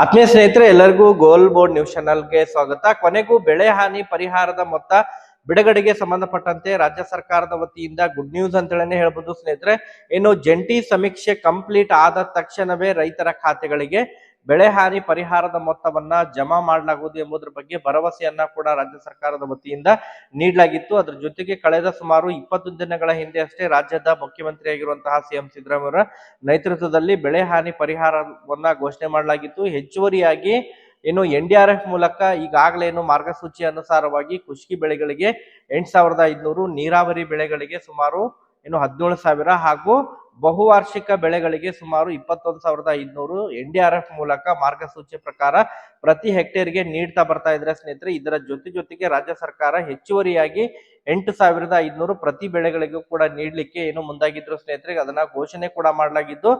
ಆತ್ಮೀಯ ಸ್ನೇಹಿತರೆ, ಎಲ್ಲರಿಗೂ ಗೋಲ್ ಬೋರ್ಡ್ ನ್ಯೂಸ್ ಚಾನಲ್ಗೆ ಸ್ವಾಗತ. ಕೊನೆಗೂ ಬೆಳೆ ಹಾನಿ ಪರಿಹಾರದ ಮೊತ್ತ ಬಿಡುಗಡೆಗೆ ಸಂಬಂಧಪಟ್ಟಂತೆ ರಾಜ್ಯ ಸರ್ಕಾರದ ವತಿಯಿಂದ ಗುಡ್ ನ್ಯೂಸ್ ಅಂತ ಹೇಳನೆ ಹೇಳ್ಬೋದು ಸ್ನೇಹಿತರೆ. ಇನ್ನು ಜಂಟಿ ಸಮೀಕ್ಷೆ ಕಂಪ್ಲೀಟ್ ಆದ ತಕ್ಷಣವೇ ರೈತರ ಖಾತೆಗಳಿಗೆ ಬೆಳೆ ಹಾನಿ ಪರಿಹಾರದ ಮೊತ್ತವನ್ನ ಜಮಾ ಮಾಡಲಾಗುವುದು ಎಂಬುದರ ಬಗ್ಗೆ ಭರವಸೆಯನ್ನ ಕೂಡ ರಾಜ್ಯ ಸರ್ಕಾರದ ವತಿಯಿಂದ ನೀಡಲಾಗಿತ್ತು. ಅದರ ಜೊತೆಗೆ ಕಳೆದ ಸುಮಾರು ಇಪ್ಪತ್ತು ದಿನಗಳ ಹಿಂದೆ ಅಷ್ಟೇ ರಾಜ್ಯದ ಮುಖ್ಯಮಂತ್ರಿಯಾಗಿರುವಂತಹ ಸಿಎಂ ಸಿದ್ದರಾಮಯ್ಯ ನೇತೃತ್ವದಲ್ಲಿ ಬೆಳೆ ಹಾನಿ ಪರಿಹಾರವನ್ನ ಘೋಷಣೆ ಮಾಡಲಾಗಿತ್ತು. ಹೆಚ್ಚುವರಿಯಾಗಿ ಏನು ಎನ್ ಡಿ ಆರ್ ಎಫ್ ಮೂಲಕ ಈಗಾಗಲೇ ಏನು ಮಾರ್ಗಸೂಚಿ ಅನುಸಾರವಾಗಿ ಕುಷ್ಕಿ ಬೆಳೆಗಳಿಗೆ ಎಂಟು ಸಾವಿರದ ಐದ್ನೂರು, ನೀರಾವರಿ ಬೆಳೆಗಳಿಗೆ ಸುಮಾರು ಏನು ಹದಿನೇಳು ಸಾವಿರ ಹಾಗೂ ಬಹುವಾರ್ಷಿಕ ಬೆಳೆಗಳಿಗೆ ಸುಮಾರು ಇಪ್ಪತ್ತೊಂದು ಸಾವಿರದ ಐದುನೂರು ಎನ್ ಡಿ ಆರ್ ಎಫ್ ಮೂಲಕ ಮಾರ್ಗಸೂಚಿ ಪ್ರಕಾರ ಪ್ರತಿ ಹೆಕ್ಟೇರ್ಗೆ ನೀಡ್ತಾ ಬರ್ತಾ ಇದ್ರೆ ಸ್ನೇಹಿತರೆ, ಇದರ ಜೊತೆ ಜೊತೆಗೆ ರಾಜ್ಯ ಸರ್ಕಾರ ಹೆಚ್ಚುವರಿಯಾಗಿ ಎಂಟು ಸಾವಿರದ ಐದುನೂರು ಪ್ರತಿ ಬೆಳೆಗಳಿಗೂ ಕೂಡ ನೀಡಲಿಕ್ಕೆ ಏನು ಮುಂದಾಗಿದ್ರು ಸ್ನೇಹಿತರೆ, ಅದನ್ನ ಘೋಷಣೆ ಕೂಡ ಮಾಡಲಾಗಿದ್ದು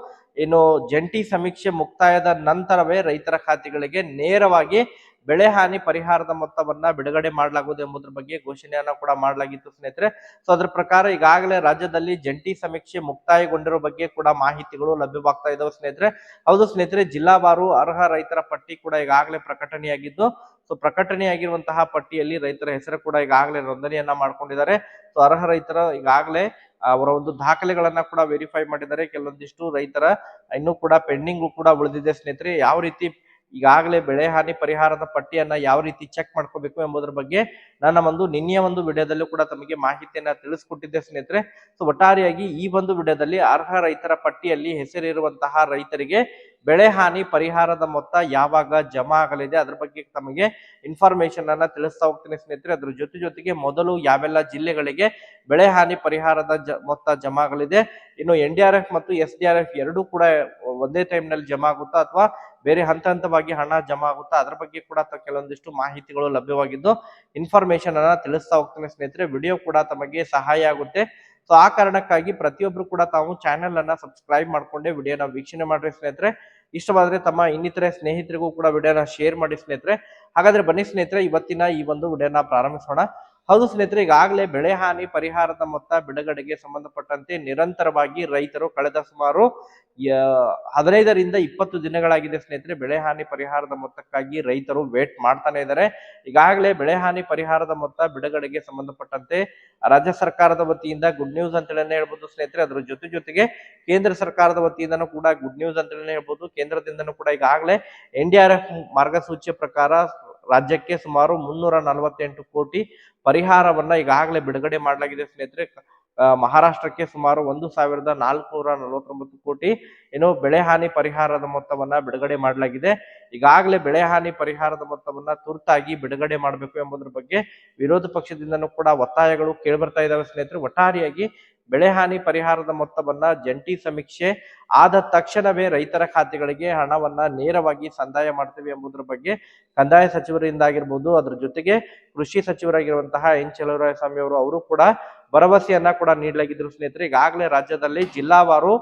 ಏನು ಜಂಟಿ ಸಮೀಕ್ಷೆ ಮುಕ್ತಾಯದ ನಂತರವೇ ರೈತರ ಖಾತೆಗಳಿಗೆ ನೇರವಾಗಿ ಬೆಳೆ ಹಾನಿ ಪರಿಹಾರದ ಮೊತ್ತವನ್ನ ಬಿಡುಗಡೆ ಮಾಡಲಾಗುವುದು ಎಂಬುದರ ಬಗ್ಗೆ ಘೋಷಣೆಯನ್ನ ಕೂಡ ಮಾಡಲಾಗಿತ್ತು ಸ್ನೇಹಿತರೆ. ಸೊ ಅದ್ರ ಪ್ರಕಾರ ಈಗಾಗಲೇ ರಾಜ್ಯದಲ್ಲಿ ಜಂಟಿ ಸಮೀಕ್ಷೆ ಮುಕ್ತಾಯಗೊಂಡಿರೋ ಬಗ್ಗೆ ಕೂಡ ಮಾಹಿತಿಗಳು ಲಭ್ಯವಾಗ್ತಾ ಇದಾವೆ ಸ್ನೇಹಿತರೆ. ಹೌದು ಸ್ನೇಹಿತರೆ, ಜಿಲ್ಲಾವಾರು ಅರ್ಹ ರೈತರ ಪಟ್ಟಿ ಕೂಡ ಈಗಾಗಲೇ ಪ್ರಕಟಣೆಯಾಗಿದ್ದು ಸೊ ಪ್ರಕಟಣೆಯಾಗಿರುವಂತಹ ಪಟ್ಟಿಯಲ್ಲಿ ರೈತರ ಹೆಸರು ಕೂಡ ಈಗಾಗಲೇ ನೋಂದಣಿಯನ್ನ ಮಾಡ್ಕೊಂಡಿದ್ದಾರೆ. ಸೊ ಅರ್ಹ ರೈತರ ಈಗಾಗಲೇ ಅವರ ಒಂದು ದಾಖಲೆಗಳನ್ನ ಕೂಡ ವೆರಿಫೈ ಮಾಡಿದ್ದಾರೆ. ಕೆಲವೊಂದಿಷ್ಟು ರೈತರ ಇನ್ನೂ ಕೂಡ ಪೆಂಡಿಂಗ್ ಕೂಡ ಉಳಿದಿದೆ ಸ್ನೇಹಿತರೆ. ಯಾವ ರೀತಿ ಈಗಾಗಲೇ ಬೆಳೆ ಹಾನಿ ಪರಿಹಾರದ ಪಟ್ಟಿಯನ್ನ ಯಾವ ರೀತಿ ಚೆಕ್ ಮಾಡ್ಕೋಬೇಕು ಎಂಬುದರ ಬಗ್ಗೆ ನನ್ನ ಒಂದು ನಿನ್ನೆಯ ಒಂದು ವಿಡಿಯೋದಲ್ಲೂ ಕೂಡ ತಮಗೆ ಮಾಹಿತಿಯನ್ನ ತಿಳಿಸ್ಕೊಟ್ಟಿದ್ದೆ ಸ್ನೇಹಿತರೆ. ಸೊ ಒಟ್ಟಾರೆಯಾಗಿ ಈ ಒಂದು ವಿಡಿಯೋದಲ್ಲಿ ಅರ್ಹ ರೈತರ ಪಟ್ಟಿಯಲ್ಲಿ ಹೆಸರಿರುವಂತಹ ರೈತರಿಗೆ ಬೆಳೆ ಹಾನಿ ಪರಿಹಾರದ ಮೊತ್ತ ಯಾವಾಗ ಜಮಾ ಆಗಲಿದೆ ಅದ್ರ ಬಗ್ಗೆ ತಮಗೆ ಇನ್ಫಾರ್ಮೇಶನ್ ಅನ್ನ ತಿಳಿಸ್ತಾ ಹೋಗ್ತೀನಿ ಸ್ನೇಹಿತರೆ. ಅದ್ರ ಜೊತೆ ಜೊತೆಗೆ ಮೊದಲು ಯಾವೆಲ್ಲ ಜಿಲ್ಲೆಗಳಿಗೆ ಬೆಳೆ ಹಾನಿ ಪರಿಹಾರದ ಮೊತ್ತ ಜಮಾ ಆಗಲಿದೆ, ಇನ್ನು ಎನ್ ಮತ್ತು ಎಸ್ ಡಿ ಎರಡೂ ಕೂಡ ಒಂದೇ ಟೈಮ್ನಲ್ಲಿ ಜಮಾ ಆಗುತ್ತಾ ಅಥವಾ ಬೇರೆ ಹಂತ ಹಂತವಾಗಿ ಹಣ ಜಮಾ ಆಗುತ್ತಾ ಅದ್ರ ಬಗ್ಗೆ ಕೂಡ ಕೆಲವೊಂದಿಷ್ಟು ಮಾಹಿತಿಗಳು ಲಭ್ಯವಾಗಿದ್ದು ಇನ್ಫಾರ್ಮೇಶನ್ ಅನ್ನ ತಿಳಿಸ್ತಾ ಹೋಗ್ತೇನೆ ಸ್ನೇಹಿತರೆ ವಿಡಿಯೋ ಕೂಡ ತಮಗೆ ಸಹಾಯ ಆಗುತ್ತೆ. ಸೊ ಆ ಕಾರಣಕ್ಕಾಗಿ ಪ್ರತಿಯೊಬ್ರು ಕೂಡ ತಾವು ಚಾನೆಲ್ ಅನ್ನ ಸಬ್ಸ್ಕ್ರೈಬ್ ಮಾಡ್ಕೊಂಡೆ ವಿಡಿಯೋನ ವೀಕ್ಷಣೆ ಮಾಡ್ರಿ ಸ್ನೇಹಿತರೆ. ಇಷ್ಟವಾದ್ರೆ ತಮ್ಮ ಇನ್ನಿತರೆ ಸ್ನೇಹಿತರಿಗೂ ಕೂಡ ವಿಡಿಯೋನ ಶೇರ್ ಮಾಡಿ ಸ್ನೇಹಿತರೆ. ಹಾಗಾದ್ರೆ ಬನ್ನಿ ಸ್ನೇಹಿತರೆ, ಇವತ್ತಿನ ಈ ಒಂದು ವಿಡಿಯೋನ ಪ್ರಾರಂಭಿಸೋಣ. ಹೌದು ಸ್ನೇಹಿತರೆ, ಈಗಾಗಲೇ ಬೆಳೆ ಹಾನಿ ಪರಿಹಾರದ ಮೊತ್ತ ಬಿಡುಗಡೆಗೆ ಸಂಬಂಧಪಟ್ಟಂತೆ ನಿರಂತರವಾಗಿ ರೈತರು ಕಳೆದ ಸುಮಾರು ಹದಿನೈದರಿಂದ ಇಪ್ಪತ್ತು ದಿನಗಳಾಗಿದೆ ಸ್ನೇಹಿತರೆ, ಬೆಳೆ ಹಾನಿ ಪರಿಹಾರದ ಮೊತ್ತಕ್ಕಾಗಿ ರೈತರು ವೇಟ್ ಮಾಡ್ತಾನೆ ಇದ್ದಾರೆ. ಈಗಾಗಲೇ ಬೆಳೆ ಹಾನಿ ಪರಿಹಾರದ ಮೊತ್ತ ಬಿಡುಗಡೆಗೆ ಸಂಬಂಧಪಟ್ಟಂತೆ ರಾಜ್ಯ ಸರ್ಕಾರದ ವತಿಯಿಂದ ಗುಡ್ ನ್ಯೂಸ್ ಅಂತೇಳಿ ಹೇಳ್ಬೋದು ಸ್ನೇಹಿತರೆ. ಅದರ ಜೊತೆ ಜೊತೆಗೆ ಕೇಂದ್ರ ಸರ್ಕಾರದ ವತಿಯಿಂದನೂ ಕೂಡ ಗುಡ್ ನ್ಯೂಸ್ ಅಂತೇಳಿ ಹೇಳ್ಬೋದು. ಕೇಂದ್ರದಿಂದನೂ ಕೂಡ ಈಗಾಗಲೇ ಎನ್ ಡಿ ಮಾರ್ಗಸೂಚಿಯ ಪ್ರಕಾರ ರಾಜ್ಯಕ್ಕೆ ಸುಮಾರು ಮುನ್ನೂರ ನಲವತ್ತೆಂಟು ಕೋಟಿ ಪರಿಹಾರವನ್ನ ಈಗಾಗಲೇ ಬಿಡುಗಡೆ ಮಾಡಲಾಗಿದೆ ಸ್ನೇಹಿತರೆ. ಮಹಾರಾಷ್ಟ್ರಕ್ಕೆ ಸುಮಾರು ಒಂದು ಸಾವಿರದ ನಾಲ್ಕುನೂರ ನಲವತ್ತೊಂಬತ್ತು ಕೋಟಿ ಏನು ಬೆಳೆ ಹಾನಿ ಪರಿಹಾರದ ಮೊತ್ತವನ್ನ ಬಿಡುಗಡೆ ಮಾಡಲಾಗಿದೆ. ಈಗಾಗಲೇ ಬೆಳೆ ಹಾನಿ ಪರಿಹಾರದ ಮೊತ್ತವನ್ನ ತುರ್ತಾಗಿ ಬಿಡುಗಡೆ ಮಾಡಬೇಕು ಎಂಬುದರ ಬಗ್ಗೆ ವಿರೋಧ ಪಕ್ಷದಿಂದನೂ ಕೂಡ ಒತ್ತಾಯಗಳು ಕೇಳಿಬರ್ತಾ ಇದ್ದಾವೆ ಸ್ನೇಹಿತರೆ. ಒಟ್ಟಾರೆಯಾಗಿ ಬೆಳೆ ಹಾನಿ ಪರಿಹಾರದ ಮೊತ್ತವನ್ನ ಜಂಟಿ ಸಮೀಕ್ಷೆ ಆದ ತಕ್ಷಣವೇ ರೈತರ ಖಾತೆಗಳಿಗೆ ಹಣವನ್ನ ನೇರವಾಗಿ ಸಂದಾಯ ಮಾಡ್ತೇವೆ ಎಂಬುದರ ಬಗ್ಗೆ ಕಂದಾಯ ಸಚಿವರಿಂದ ಆಗಿರ್ಬೋದು ಅದ್ರ ಜೊತೆಗೆ ಕೃಷಿ ಸಚಿವರಾಗಿರುವಂತಹ ಎನ್ ಸ್ವಾಮಿ ಅವರು ಅವರು ಕೂಡ ಭರವಸೆಯನ್ನ ಕೂಡ ನೀಡಲಾಗಿದ್ರು ಸ್ನೇಹಿತರೆ. ಈಗಾಗಲೇ ರಾಜ್ಯದಲ್ಲಿ ಜಿಲ್ಲಾವಾರು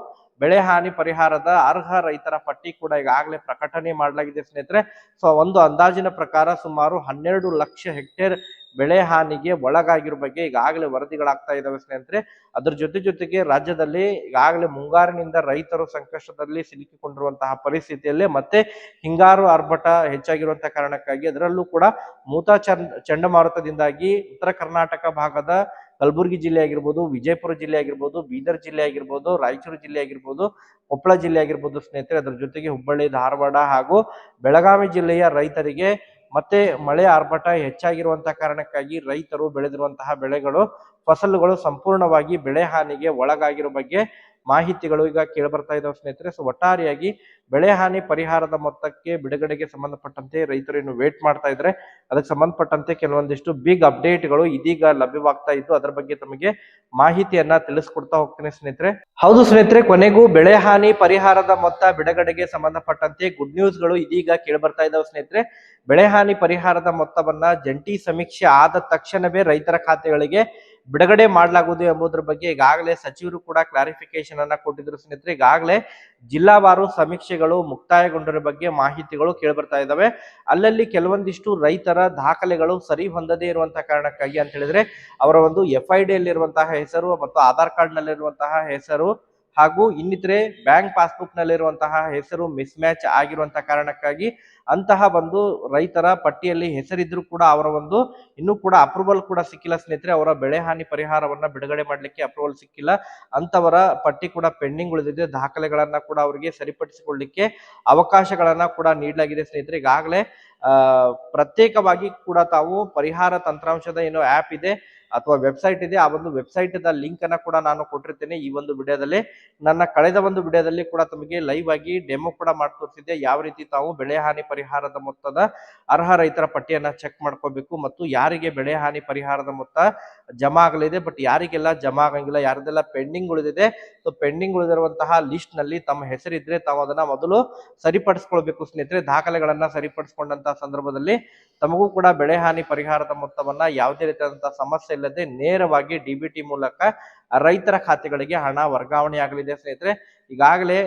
ಬೆಳೆ ಹಾನಿ ಪರಿಹಾರದ ಅರ್ಹ ರೈತರ ಪಟ್ಟಿ ಕೂಡ ಈಗಾಗಲೇ ಪ್ರಕಟಣೆ ಮಾಡಲಾಗಿದೆ ಸ್ನೇಹಿತರೆ. ಸೊ ಒಂದು ಅಂದಾಜಿನ ಪ್ರಕಾರ ಸುಮಾರು ಹನ್ನೆರಡು ಲಕ್ಷ ಹೆಕ್ಟೇರ್ ಬೆಳೆ ಹಾನಿಗೆ ಒಳಗಾಗಿರೋ ಬಗ್ಗೆ ಈಗಾಗಲೇ ವರದಿಗಳಾಗ್ತಾ ಇದಾವೆ ಸ್ನೇಹಿತರೆ. ಅದ್ರ ಜೊತೆ ಜೊತೆಗೆ ರಾಜ್ಯದಲ್ಲಿ ಈಗಾಗಲೇ ಮುಂಗಾರಿನಿಂದ ರೈತರು ಸಂಕಷ್ಟದಲ್ಲಿ ಸಿಲುಕಿಕೊಂಡಿರುವಂತಹ ಪರಿಸ್ಥಿತಿಯಲ್ಲೇ ಮತ್ತೆ ಹಿಂಗಾರು ಆರ್ಭಟ ಹೆಚ್ಚಾಗಿರುವಂತಹ ಕಾರಣಕ್ಕಾಗಿ ಅದರಲ್ಲೂ ಕೂಡ ಮೂತಾ ಚಂಡ್, ಚಂಡಮಾರುತದಿಂದಾಗಿ ಉತ್ತರ ಕರ್ನಾಟಕ ಭಾಗದ ಕಲಬುರಗಿ ಜಿಲ್ಲೆ ಆಗಿರ್ಬೋದು, ವಿಜಯಪುರ ಜಿಲ್ಲೆ ಆಗಿರ್ಬೋದು, ಬೀದರ್ ಜಿಲ್ಲೆ ಆಗಿರ್ಬೋದು, ರಾಯಚೂರು ಜಿಲ್ಲೆ ಆಗಿರ್ಬೋದು, ಕೊಪ್ಪಳ ಜಿಲ್ಲೆ ಆಗಿರ್ಬೋದು ಸ್ನೇಹಿತರೆ, ಅದರ ಜೊತೆಗೆ ಹುಬ್ಬಳ್ಳಿ, ಧಾರವಾಡ ಹಾಗೂ ಬೆಳಗಾವಿ ಜಿಲ್ಲೆಯ ರೈತರಿಗೆ ಮತ್ತೆ ಮಳೆ ಆರ್ಭಟ ಹೆಚ್ಚಾಗಿರುವಂತಹ ಕಾರಣಕ್ಕಾಗಿ ರೈತರು ಬೆಳೆದಿರುವಂತಹ ಬೆಳೆಗಳು, ಫಸಲುಗಳು ಸಂಪೂರ್ಣವಾಗಿ ಬೆಳೆ ಹಾನಿಗೆ ಒಳಗಾಗಿರೋ ಬಗ್ಗೆ ಮಾಹಿತಿಗಳು ಈಗ ಕೇಳಿಬರ್ತಾ ಇದಾವೆ ಸ್ನೇಹಿತರೆ. ಸೊ ಒಟ್ಟಾರೆಯಾಗಿ ಬೆಳೆ ಹಾನಿ ಪರಿಹಾರದ ಮೊತ್ತಕ್ಕೆ ಬಿಡುಗಡೆಗೆ ಸಂಬಂಧಪಟ್ಟಂತೆ ರೈತರು ಇನ್ನು ವೇಟ್ ಮಾಡ್ತಾ ಇದ್ರೆ ಅದಕ್ಕೆ ಸಂಬಂಧಪಟ್ಟಂತೆ ಕೆಲವೊಂದಿಷ್ಟು ಬಿಗ್ ಅಪ್ಡೇಟ್ಗಳು ಇದೀಗ ಲಭ್ಯವಾಗ್ತಾ ಇದ್ದು, ಅದರ ಬಗ್ಗೆ ತಮಗೆ ಮಾಹಿತಿಯನ್ನ ತಿಳಿಸ್ಕೊಡ್ತಾ ಹೋಗ್ತೇನೆ ಸ್ನೇಹಿತರೆ. ಹೌದು ಸ್ನೇಹಿತರೆ, ಕೊನೆಗೂ ಬೆಳೆ ಹಾನಿ ಪರಿಹಾರದ ಮೊತ್ತ ಬಿಡುಗಡೆಗೆ ಸಂಬಂಧಪಟ್ಟಂತೆ ಗುಡ್ ನ್ಯೂಸ್ಗಳು ಇದೀಗ ಕೇಳಿಬರ್ತಾ ಇದಾವೆ ಸ್ನೇಹಿತರೆ. ಬೆಳೆ ಹಾನಿ ಪರಿಹಾರದ ಮೊತ್ತವನ್ನ ಜಂಟಿ ಸಮೀಕ್ಷೆ ಆದ ತಕ್ಷಣವೇ ರೈತರ ಖಾತೆಗಳಿಗೆ ಬಿಡುಗಡೆ ಮಾಡಲಾಗುವುದು ಎಂಬುದರ ಬಗ್ಗೆ ಈಗಾಗಲೇ ಸಚಿವರು ಕೂಡ ಕ್ಲಾರಿಫಿಕೇಶನ್ ಅನ್ನ ಕೊಟ್ಟಿದ್ರು ಸ್ನೇಹಿತರೆ. ಈಗಾಗಲೇ ಜಿಲ್ಲಾವಾರು ಸಮೀಕ್ಷೆಗಳು ಮುಕ್ತಾಯಗೊಂಡಿರೋ ಬಗ್ಗೆ ಮಾಹಿತಿಗಳು ಕೇಳಿಬರ್ತಾ ಇದ್ದಾವೆ ಅಲ್ಲಲ್ಲಿ ಕೆಲವೊಂದಿಷ್ಟು ರೈತರ ದಾಖಲೆಗಳು ಸರಿ ಹೊಂದದೇ ಇರುವಂತಹ ಕಾರಣಕ್ಕಾಗಿ ಅಂತ ಹೇಳಿದ್ರೆ ಅವರ ಒಂದು ಎಫ್ ಐ ಡಿಯಲ್ಲಿರುವಂತಹ ಹೆಸರು ಮತ್ತು ಆಧಾರ್ ಕಾರ್ಡ್ ನಲ್ಲಿರುವಂತಹ ಹೆಸರು ಹಾಗೂ ಇನ್ನಿತರೆ ಬ್ಯಾಂಕ್ ಪಾಸ್ಬುಕ್ ನಲ್ಲಿರುವಂತಹ ಹೆಸರು ಮಿಸ್ ಮ್ಯಾಚ್ ಆಗಿರುವಂತಹ ಕಾರಣಕ್ಕಾಗಿ ಅಂತಹ ಒಂದು ರೈತರ ಪಟ್ಟಿಯಲ್ಲಿ ಹೆಸರಿದ್ರು ಕೂಡ ಅವರ ಒಂದು ಇನ್ನೂ ಕೂಡ ಅಪ್ರೂವಲ್ ಕೂಡ ಸಿಕ್ಕಿಲ್ಲ ಸ್ನೇಹಿತರೆ. ಅವರ ಬೆಳೆ ಹಾನಿ ಪರಿಹಾರವನ್ನ ಬಿಡುಗಡೆ ಮಾಡಲಿಕ್ಕೆ ಅಪ್ರೂವಲ್ ಸಿಕ್ಕಿಲ್ಲ. ಅಂತವರ ಪಟ್ಟಿ ಕೂಡ ಪೆಂಡಿಂಗ್ ಉಳಿದಿದೆ. ದಾಖಲೆಗಳನ್ನ ಕೂಡ ಅವರಿಗೆ ಸರಿಪಡಿಸಿಕೊಳ್ಳಿಕ್ಕೆ ಅವಕಾಶಗಳನ್ನ ಕೂಡ ನೀಡಲಾಗಿದೆ ಸ್ನೇಹಿತರೆ. ಈಗಾಗಲೇ ಪ್ರತ್ಯೇಕವಾಗಿ ಕೂಡ ತಾವು ಪರಿಹಾರ ತಂತ್ರಾಂಶದ ಏನೋ ಆ್ಯಪ್ ಇದೆ ಅಥವಾ ವೆಬ್ಸೈಟ್ ಇದೆ, ಆ ಒಂದು ವೆಬ್ಸೈಟ್ ದ ಲಿಂಕ್ ಅನ್ನ ಕೂಡ ನಾನು ಕೊಟ್ಟಿರ್ತೇನೆ ಈ ಒಂದು ವಿಡಿಯೋದಲ್ಲಿ. ನನ್ನ ಕಳೆದ ಒಂದು ವಿಡಿಯೋದಲ್ಲಿ ಕೂಡ ತಮಗೆ ಲೈವ್ ಆಗಿ ಡೆಮೋ ಕೂಡ ಮಾಡಿ ತೋರಿಸಿದ್ದೆ. ಯಾವ ರೀತಿ ತಾವು ಬೆಳೆ ಹಾನಿ ಪರಿಹಾರದ ಮೊತ್ತದ ಅರ್ಹ ರೈತರ ಪಟ್ಟಿಯನ್ನ ಚೆಕ್ ಮಾಡ್ಕೋಬೇಕು ಮತ್ತು ಯಾರಿಗೆ ಬೆಳೆ ಹಾನಿ ಪರಿಹಾರದ ಮೊತ್ತ ಜಮಾ ಆಗಲಿದೆ ಬಟ್ ಯಾರಿಗೆಲ್ಲ ಜಮಾ ಆಗಂಗಿಲ್ಲ ಯಾರದೆಲ್ಲ ಪೆಂಡಿಂಗ್ ಉಳಿದಿದೆ. ಸೊ ಪೆಂಡಿಂಗ್ ಉಳಿದಿರುವಂತಹ ಲಿಸ್ಟ್ನಲ್ಲಿ ತಮ್ಮ ಹೆಸರಿದ್ರೆ ತಾವು ಅದನ್ನ ಮೊದಲು ಸರಿಪಡಿಸ್ಕೊಳ್ಬೇಕು ಸ್ನೇಹಿತರೆ. ದಾಖಲೆಗಳನ್ನ ಸಂದರ್ಭದಲ್ಲಿ ತಮಗೂ ಕೂಡ ಬೆಳೆ ಹಾನಿ ಪರಿಹಾರದ ಮೊತ್ತವನ್ನ ಯಾವುದೇ ರೀತಿಯಾದಂತಹ ಸಮಸ್ಯೆ ಇಲ್ಲದೆ ನೇರವಾಗಿ ಡಿಬಿಟಿ ಮೂಲಕ ರೈತರ ಖಾತೆಗಳಿಗೆ ಹಣ ವರ್ಗಾವಣೆ ಆಗಲಿದೆ ಸ್ನೇಹಿತರೆ. ಈಗಾಗಲೇ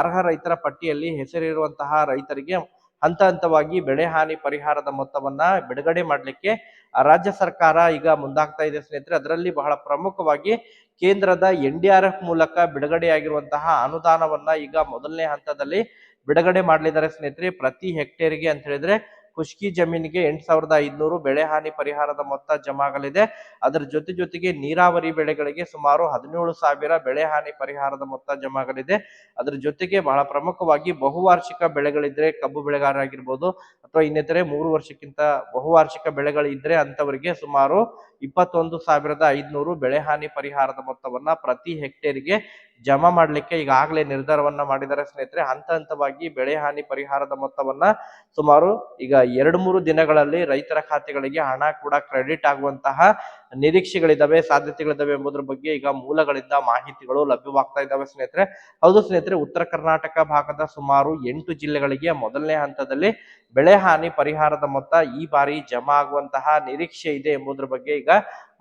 ಅರ್ಹ ರೈತರ ಪಟ್ಟಿಯಲ್ಲಿ ಹೆಸರಿರುವಂತಹ ರೈತರಿಗೆ ಹಂತ ಹಂತವಾಗಿ ಬೆಳೆ ಹಾನಿ ಪರಿಹಾರದ ಮೊತ್ತವನ್ನ ಬಿಡುಗಡೆ ಮಾಡಲಿಕ್ಕೆ ರಾಜ್ಯ ಸರ್ಕಾರ ಈಗ ಮುಂದಾಗ್ತಾ ಇದೆ ಸ್ನೇಹಿತರೆ. ಅದರಲ್ಲಿ ಬಹಳ ಪ್ರಮುಖವಾಗಿ ಕೇಂದ್ರದ ಎನ್ ಮೂಲಕ ಬಿಡುಗಡೆಯಾಗಿರುವಂತಹ ಅನುದಾನವನ್ನ ಈಗ ಮೊದಲನೇ ಹಂತದಲ್ಲಿ ಬಿಡುಗಡೆ ಮಾಡಲಿದ್ದಾರೆ ಸ್ನೇಹಿತರೆ. ಪ್ರತಿ ಹೆಕ್ಟೇರ್ಗೆ ಅಂತ ಹೇಳಿದ್ರೆ ಖುಷ್ಕಿ ಜಮೀನಿಗೆ ಎಂಟ್ ಸಾವಿರದ ಐದ್ನೂರು ಬೆಳೆ ಹಾನಿ ಪರಿಹಾರದ ಮೊತ್ತ ಜಮಾ ಆಗಲಿದೆ ಅದರ ಜೊತೆ ಜೊತೆಗೆ ನೀರಾವರಿ ಬೆಳೆಗಳಿಗೆ ಸುಮಾರು ಹದಿನೇಳು ಸಾವಿರ ಬೆಳೆ ಹಾನಿ ಪರಿಹಾರದ ಮೊತ್ತ ಜಮಾ ಆಗಲಿದೆ ಅದರ ಜೊತೆಗೆ ಬಹಳ ಪ್ರಮುಖವಾಗಿ ಬಹುವಾರ್ಷಿಕ ಬೆಳೆಗಳಿದ್ರೆ ಕಬ್ಬು ಬೆಳೆಗಾರರಾಗಿರ್ಬೋದು ಅಥವಾ ಇನ್ನಿತರೆ ಮೂರು ವರ್ಷಕ್ಕಿಂತ ಬಹುವಾರ್ಷಿಕ ಬೆಳೆಗಳಿದ್ರೆ ಅಂತವರಿಗೆ ಸುಮಾರು ಇಪ್ಪತ್ತೊಂದು ಸಾವಿರದ ಐದ್ನೂರು ಬೆಳೆ ಹಾನಿ ಪರಿಹಾರದ ಮೊತ್ತವನ್ನ ಪ್ರತಿ ಹೆಕ್ಟೇರ್ಗೆ ಜಮಾ ಮಾಡ್ಲಿಕ್ಕೆ ಈಗಾಗಲೇ ನಿರ್ಧಾರವನ್ನ ಮಾಡಿದ್ದಾರೆ ಸ್ನೇಹಿತರೆ. ಹಂತ ಹಂತವಾಗಿ ಬೆಳೆ ಹಾನಿ ಪರಿಹಾರದ ಮೊತ್ತವನ್ನ ಸುಮಾರು ಈಗ ಎರಡು ಮೂರು ದಿನಗಳಲ್ಲಿ ರೈತರ ಖಾತೆಗಳಿಗೆ ಹಣ ಕೂಡ ಕ್ರೆಡಿಟ್ ಆಗುವಂತಹ ನಿರೀಕ್ಷೆಗಳಿದಾವೆ, ಸಾಧ್ಯತೆಗಳಿದಾವೆ ಎಂಬುದರ ಬಗ್ಗೆ ಈಗ ಮೂಲಗಳಿಂದ ಮಾಹಿತಿಗಳು ಲಭ್ಯವಾಗ್ತಾ ಇದ್ದಾವೆ ಸ್ನೇಹಿತರೆ. ಹೌದು ಸ್ನೇಹಿತರೆ, ಉತ್ತರ ಕರ್ನಾಟಕ ಭಾಗದ ಸುಮಾರು ಎಂಟು ಜಿಲ್ಲೆಗಳಿಗೆ ಮೊದಲನೇ ಹಂತದಲ್ಲಿ ಬೆಳೆ ಹಾನಿ ಪರಿಹಾರದ ಮೊತ್ತ ಈ ಬಾರಿ ಜಮಾ ಆಗುವಂತಹ ನಿರೀಕ್ಷೆ ಇದೆ ಎಂಬುದರ ಬಗ್ಗೆ ಈಗ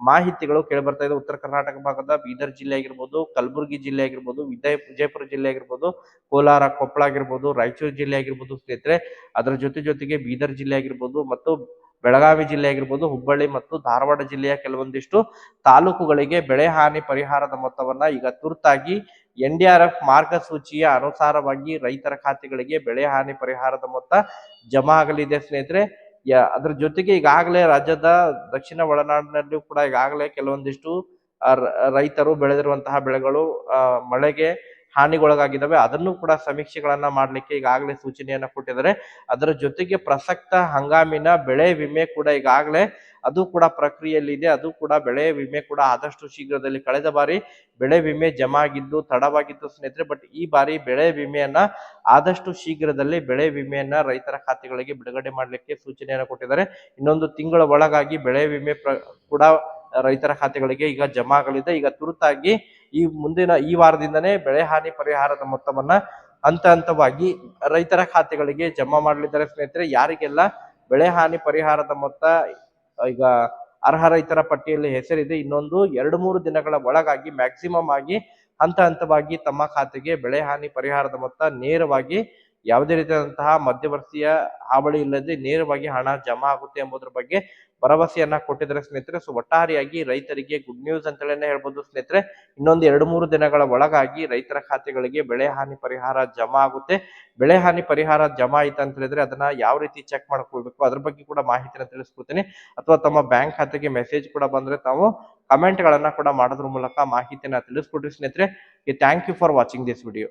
ಮಾಹಿತಿಗಳು ಕೇಳಿ ಬರ್ತಾ ಇದೆ. ಉತ್ತರ ಕರ್ನಾಟಕ ಭಾಗದ ಬೀದರ್ ಜಿಲ್ಲೆ ಆಗಿರ್ಬೋದು, ಕಲಬುರಗಿ ಜಿಲ್ಲೆ ಆಗಿರ್ಬೋದು, ವಿಜಯ, ವಿಜಯಪುರ ಜಿಲ್ಲೆ ಆಗಿರ್ಬೋದು, ಕೋಲಾರ, ಕೊಪ್ಪಳ ಆಗಿರ್ಬೋದು, ರಾಯಚೂರು ಜಿಲ್ಲೆ ಆಗಿರ್ಬೋದು ಸ್ನೇಹಿತರೆ, ಅದರ ಜೊತೆ ಜೊತೆಗೆ ಬೀದರ್ ಜಿಲ್ಲೆ ಆಗಿರ್ಬೋದು ಮತ್ತು ಬೆಳಗಾವಿ ಜಿಲ್ಲೆ ಆಗಿರ್ಬೋದು, ಹುಬ್ಬಳ್ಳಿ ಮತ್ತು ಧಾರವಾಡ ಜಿಲ್ಲೆಯ ಕೆಲವೊಂದಿಷ್ಟು ತಾಲೂಕುಗಳಿಗೆ ಬೆಳೆ ಹಾನಿ ಪರಿಹಾರದ ಮೊತ್ತವನ್ನ ಈಗ ತುರ್ತಾಗಿ ಎನ್ ಡಿ ಆರ್ ಎಫ್ ಮಾರ್ಗಸೂಚಿಯ ಅನುಸಾರವಾಗಿ ರೈತರ ಖಾತೆಗಳಿಗೆ ಬೆಳೆ ಹಾನಿ ಪರಿಹಾರದ ಮೊತ್ತ ಜಮಾ ಆಗಲಿದೆ ಸ್ನೇಹಿತರೆ. ಅದ್ರ ಜೊತೆಗೆ ಈಗಾಗಲೇ ರಾಜ್ಯದ ದಕ್ಷಿಣ ಒಳನಾಡಿನಲ್ಲೂ ಕೂಡ ಈಗಾಗಲೇ ಕೆಲವೊಂದಿಷ್ಟು ರೈತರು ಬೆಳೆದಿರುವಂತಹ ಬೆಳೆಗಳು ಮಳೆಗೆ ಹಾನಿಗೊಳಗಾಗಿದ್ದಾವೆ. ಅದನ್ನು ಕೂಡ ಸಮೀಕ್ಷೆಗಳನ್ನ ಮಾಡಲಿಕ್ಕೆ ಈಗಾಗಲೇ ಸೂಚನೆಯನ್ನ ಕೊಟ್ಟಿದ್ದಾರೆ. ಅದರ ಜೊತೆಗೆ ಪ್ರಸಕ್ತ ಹಂಗಾಮಿನ ಬೆಳೆ ವಿಮೆ ಕೂಡ ಈಗಾಗಲೇ ಅದು ಕೂಡ ಪ್ರಕ್ರಿಯೆಯಲ್ಲಿದೆ ಅದು ಕೂಡ ಬೆಳೆ ವಿಮೆ ಕೂಡ ಆದಷ್ಟು ಶೀಘ್ರದಲ್ಲಿ ಕಳೆದ ಬಾರಿ ಬೆಳೆ ವಿಮೆ ಜಮಾ ಆಗಿದ್ದು ತಡವಾಗಿತ್ತು ಸ್ನೇಹಿತರೆ ಬಟ್ ಈ ಬಾರಿ ಬೆಳೆ ವಿಮೆಯನ್ನ ಆದಷ್ಟು ಶೀಘ್ರದಲ್ಲಿ ಬೆಳೆ ವಿಮೆಯನ್ನ ರೈತರ ಖಾತೆಗಳಿಗೆ ಬಿಡುಗಡೆ ಮಾಡಲಿಕ್ಕೆ ಸೂಚನೆಯನ್ನು ಕೊಟ್ಟಿದ್ದಾರೆ. ಇನ್ನೊಂದು ತಿಂಗಳ ಒಳಗಾಗಿ ಬೆಳೆ ವಿಮೆ ಕೂಡ ರೈತರ ಖಾತೆಗಳಿಗೆ ಈಗ ಜಮಾ ಆಗಲಿದೆ ಈಗ ತುರ್ತಾಗಿ ಈ ಮುಂದಿನ, ಈ ವಾರದಿಂದನೇ ಬೆಳೆ ಹಾನಿ ಪರಿಹಾರದ ಮೊತ್ತವನ್ನ ಹಂತ ಹಂತವಾಗಿ ರೈತರ ಖಾತೆಗಳಿಗೆ ಜಮಾ ಮಾಡಲಿದ್ದಾರೆ ಸ್ನೇಹಿತರೆ. ಯಾರಿಗೆಲ್ಲ ಬೆಳೆ ಹಾನಿ ಪರಿಹಾರದ ಮೊತ್ತ ಈಗ ಅರ್ಹ ರೈತರ ಪಟ್ಟಿಯಲ್ಲಿ ಹೆಸರಿದೆ. ಇನ್ನೊಂದು ಎರಡು ಮೂರು ದಿನಗಳ ಒಳಗಾಗಿ ಮ್ಯಾಕ್ಸಿಮಮ್ ಆಗಿ ಹಂತ ಹಂತವಾಗಿ ತಮ್ಮ ಖಾತೆಗೆ ಬೆಳೆ ಹಾನಿ ಪರಿಹಾರದ ಮೊತ್ತ ನೇರವಾಗಿ ಯಾವುದೇ ರೀತಿಯಾದಂತಹ ಮಧ್ಯವರ್ತಿಯ ಹಾವಳಿ ಇಲ್ಲದೆ ನೇರವಾಗಿ ಹಣ ಜಮಾ ಆಗುತ್ತೆ ಎಂಬುದರ ಬಗ್ಗೆ ಭರವಸೆಯನ್ನ ಕೊಟ್ಟಿದ್ದಾರೆ ಸ್ನೇಹಿತರೆ. ಸೊ ಒಟ್ಟಾರೆಯಾಗಿ ರೈತರಿಗೆ ಗುಡ್ ನ್ಯೂಸ್ ಅಂತಲೇ ಹೇಳ್ಬೋದು ಸ್ನೇಹಿತರೆ. ಇನ್ನೊಂದು ಎರಡು ಮೂರು ದಿನಗಳ ಒಳಗಾಗಿ ರೈತರ ಖಾತೆಗಳಿಗೆ ಬೆಳೆ ಹಾನಿ ಪರಿಹಾರ ಜಮಾ ಆಗುತ್ತೆ. ಬೆಳೆ ಹಾನಿ ಪರಿಹಾರ ಜಮಾ ಆಯ್ತು ಅಂತ ಹೇಳಿದ್ರೆ ಅದನ್ನ ಯಾವ ರೀತಿ ಚೆಕ್ ಮಾಡ್ಕೊಳ್ಬೇಕು? ಅದ್ರ ಬಗ್ಗೆ ಕೂಡ ಮಾಹಿತಿನ ತಿಳಿಸ್ಕೊಡ್ತೀನಿ. ಅಥವಾ ತಮ್ಮ ಬ್ಯಾಂಕ್ ಖಾತೆಗೆ ಮೆಸೇಜ್ ಕೂಡ ಬಂದ್ರೆ ತಾವು ಕಮೆಂಟ್ ಗಳನ್ನ ಕೂಡ ಮಾಡೋದ್ರ ಮೂಲಕ ಮಾಹಿತಿನ ತಿಳಿಸ್ಕೊಡ್ರಿ ಸ್ನೇಹಿತರೆ. Thank you for watching this video